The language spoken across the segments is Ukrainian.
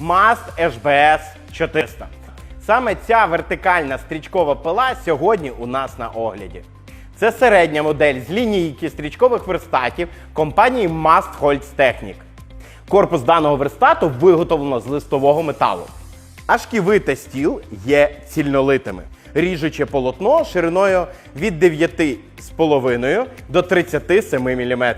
Mast HBS 400. Саме ця вертикальна стрічкова пила сьогодні у нас на огляді. Це середня модель з лінійки стрічкових верстатів компанії Mast Holz Technic. Корпус даного верстату виготовлено з листового металу. А шківи та стіл є цільнолитими. Ріжуче полотно шириною від 9,5 до 37 мм.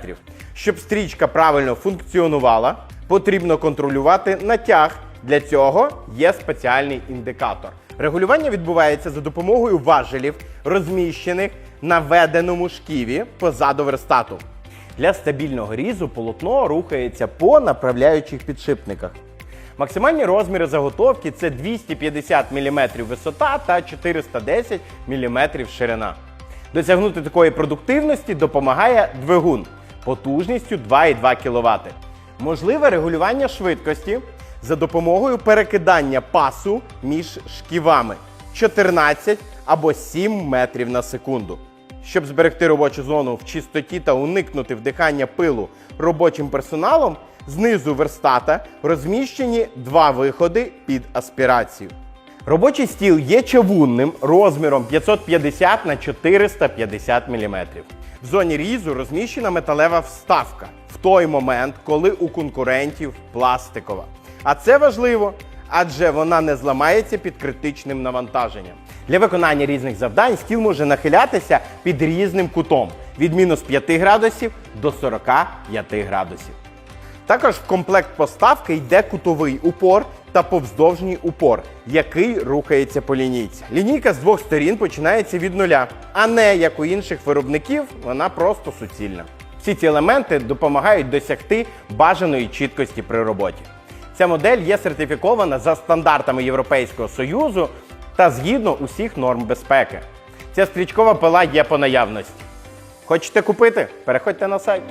Щоб стрічка правильно функціонувала, потрібно контролювати натяг. Для цього є спеціальний індикатор. Регулювання відбувається за допомогою важелів, розміщених на веденому шківі позаду верстату. Для стабільного різу полотно рухається по направляючих підшипниках. Максимальні розміри заготовки це 250 мм висота та 410 мм ширина. Досягнути такої продуктивності допомагає двигун потужністю 2,2 кВт. Можливе регулювання швидкості за допомогою перекидання пасу між шківами 14 або 7 метрів на секунду. Щоб зберегти робочу зону в чистоті та уникнути вдихання пилу робочим персоналом, знизу верстата розміщені два виходи під аспірацію. Робочий стіл є чавунним розміром 550 на 450 мм. В зоні різу розміщена металева вставка той момент, коли у конкурентів пластикова. А це важливо, адже вона не зламається під критичним навантаженням. Для виконання різних завдань стіл може нахилятися під різним кутом від мінус 5 градусів до 45 градусів. Також в комплект поставки йде кутовий упор та повздовжній упор, який рухається по лінійці. Лінійка з двох сторін починається від нуля, а не як у інших виробників, вона просто суцільна. Всі ці елементи допомагають досягти бажаної чіткості при роботі. Ця модель є сертифікована за стандартами Європейського Союзу та згідно усіх норм безпеки. Ця стрічкова пила є по наявності. Хочете купити? Переходьте на сайт.